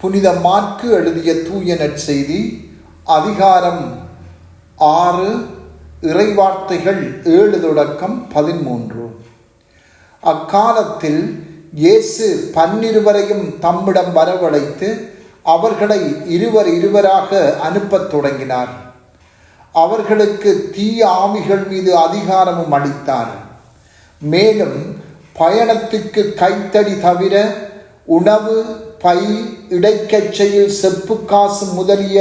புனித மாற்கு எழுதிய தூய நற்செய்தி அதிகாரம் ஆறு இறைவார்த்தைகள் ஏழு தொடக்கம் பதிமூன்று அக்காலத்தில் இயேசு பன்னிருவரையும் தம்மிடம் வரவழைத்து அவர்களை இருவர் இருவராக அனுப்பத் தொடங்கினார். அவர்களுக்கு தீய ஆமிகள் மீது அதிகாரமும் அளித்தார். மேலும் பயணத்துக்கு கைத்தடி தவிர உணவு பை இடைக்கச்சையில் செப்பு காசு முதலிய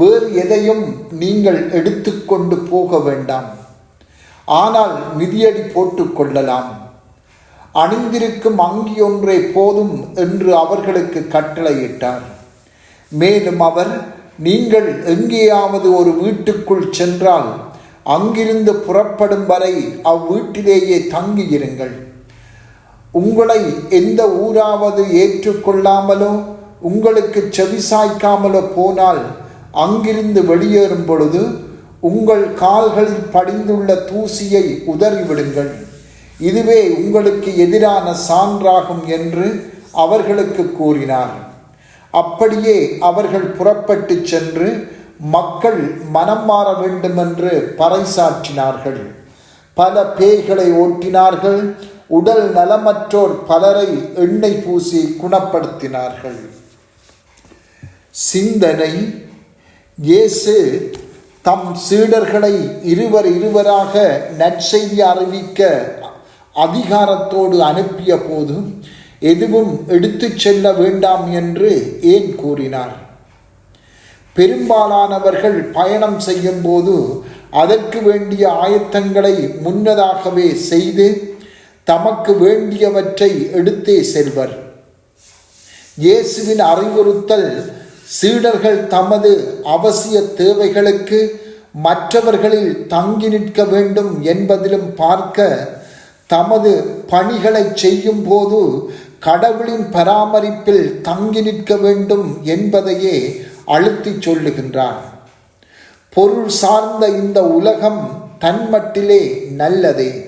வேறு எதையும் நீங்கள் எடுத்துக்கொண்டு போக வேண்டாம். ஆனால் மிதியடி போட்டுக்கொள்ளலாம் அணிந்திருக்கும் அங்கி ஒன்றே போதும் என்று அவர்களுக்கு கட்டளையிட்டார். மேலும் அவர் நீங்கள் எங்கேயாவது ஒரு வீட்டுக்குள் சென்றால் அங்கிருந்து புறப்படும் வரை அவ்வீட்டிலேயே தங்கியிருங்கள். உங்களை எந்த ஊராவது ஏற்றுக்கொள்ளாமலோ உங்களுக்கு செவிசாய்க்காமலோ போனால் அங்கிருந்து வெளியேறும் பொழுது உங்கள் கால்களில் படிந்துள்ள தூசியை உதறிவிடுங்கள். இதுவே உங்களுக்கு எதிரான சான்றாகும் என்று அவர்களுக்கு கூறினார். அப்படியே அவர்கள் புறப்பட்டு சென்று மக்கள் மனம் மாற வேண்டுமென்று பறைசாற்றினார்கள். பல பேய்களை ஓட்டினார்கள் உடல் நலமற்றோர் பலரை எண்ணெய் பூசி குணப்படுத்தினார்கள். சிந்தனை இயேசு தம் சீடர்களை இருவர் இருவராக நற்செய்தி அறிவிக்க அதிகாரத்தோடு அனுப்பிய போது எதுவும் எடுத்து செல்ல வேண்டாம் என்று ஏன் கூறினார்? பெரும்பாலானவர்கள் பயணம் செய்யும் போது அதற்கு வேண்டிய ஆயத்தங்களை முன்னதாகவே செய்து தமக்கு வேண்டியவற்றை எடுத்தே செல்வர். இயேசுவின் அறிவுறுத்தல் சீடர்கள் தமது அவசிய தேவைகளுக்கு மற்றவர்களில் தங்கி நிற்க வேண்டும் என்பதிலும் பார்க்க தமது பணிகளை செய்யும் போது கடவுளின் பராமரிப்பில் தங்கி நிற்க வேண்டும் என்பதையே அழுத்தி சொல்லுகின்றான். பொருள் சார்ந்த இந்த உலகம் தன்மட்டிலே நல்லதே.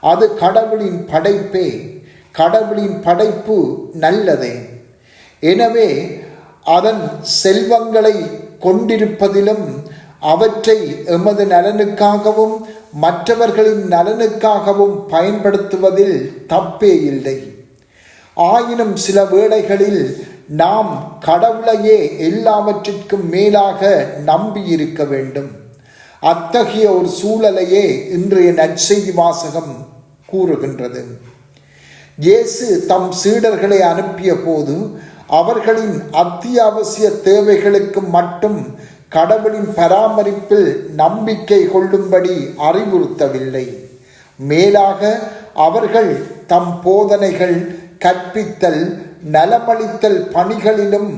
அது கடவுளின் படைப்பே. கடவுளின் படைப்பு நல்லதே. எனவே அதன் செல்வங்களை கொண்டிருப்பதிலும் அவற்றை எமது நலனுக்காகவும் மற்றவர்களின் நலனுக்காகவும் பயன்படுத்துவதில் தப்பே இல்லை. ஆயினும் சில வேளைகளில் நாம் கடவுளையே எல்லாவற்றிற்கும் மேலாக நம்பியிருக்க வேண்டும். அத்தகைய ஒரு சூழலையே இன்றைய நற்செய்தி வாசகம் கூறுகின்றது. இயேசு தம் சீடர்களை அனுப்பிய போது அவர்களின் அத்தியாவசிய தேவைகளுக்கு மட்டும் கடவுளின் பராமரிப்பில் நம்பிக்கை கொள்ளும்படி அறிவுறுத்தவில்லை. மேலாக அவர்கள் தம் போதனைகள் கற்பித்தல் நலமளித்தல் பணிகளிலும்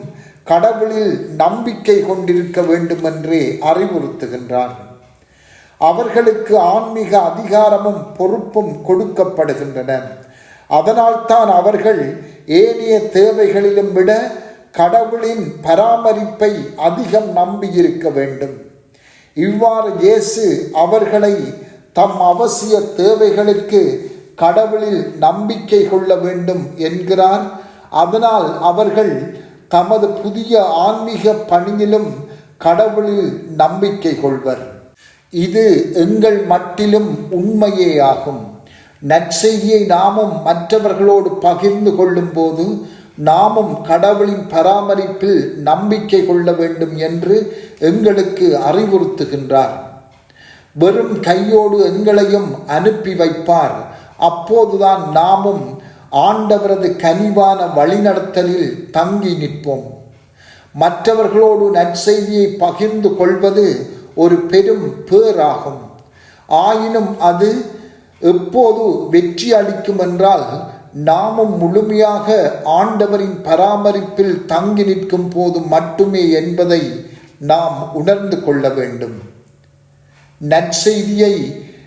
கடவுளில் நம்பிக்கை கொண்டிருக்க வேண்டுமென்றே அறிவுறுத்துகின்றார் அவர்களுக்கு ஆன்மீக அதிகாரமும் பொறுப்பும் கொடுக்கப்படுகின்றன. அதனால்தான் அவர்கள் ஏனைய தேவைகளிலும் விட கடவுளின் பராமரிப்பை அதிகம் நம்பியிருக்க வேண்டும். இவ்வாறு இயேசு அவர்களை தம் அவசிய தேவைகளுக்கு கடவுளில் நம்பிக்கை கொள்ள வேண்டும் என்கிறார். அதனால் அவர்கள் தமது புதிய ஆன்மீக பணியிலும் கடவுளில் நம்பிக்கை கொள்வர். இது எங்கள் மட்டிலும் உண்மையே ஆகும் நற்செய்தியை நாமும் மற்றவர்களோடு பகிர்ந்து கொள்ளும் போது நாமும் கடவுளின் பராமரிப்பில் நம்பிக்கை கொள்ள வேண்டும் என்று எங்களுக்கு அறிவுறுத்துகின்றார். வெறும் கையோடு எங்களையும் அனுப்பி வைப்பார். அப்போதுதான் நாமும் ஆண்டவரது கனிவான வழிநடத்தலில் தங்கி நிற்போம். மற்றவர்களோடு நற்செய்தியை பகிர்ந்து கொள்வது ஒரு பெரும் பேராகும். ஆயினும் அது எப்போது வெற்றி அளிக்கும் என்றால் நாமும் முழுமையாக ஆண்டவரின் பராமரிப்பில் தங்கி நிற்கும் போது மட்டுமே என்பதை நாம் உணர்ந்து கொள்ள வேண்டும். நற்செய்தியை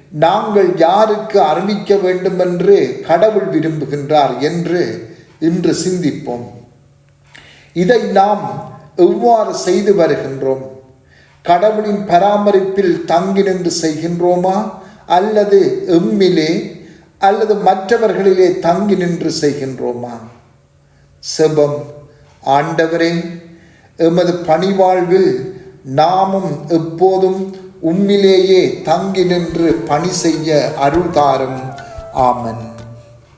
நாங்கள் யாருக்கு அறிவிக்க வேண்டும் என்று கடவுள் விரும்புகின்றார் என்று இன்று சிந்திப்போம். இதை நாம் எவ்வாறு செய்து வருகின்றோம்? கடவுளின் பராமரிப்பில் தங்கி நின்று செய்கின்றோமா? அல்லது எம்மிலே அல்லது மற்றவர்களிலே தங்கி நின்று செய்கின்றோமா? செபம். ஆண்டவரே எமது பணிவாழ்வில் நாமும் எப்போதும் உம்மிலேயே தங்கி நின்று பணி செய்ய அருள்தாரும். ஆமன்.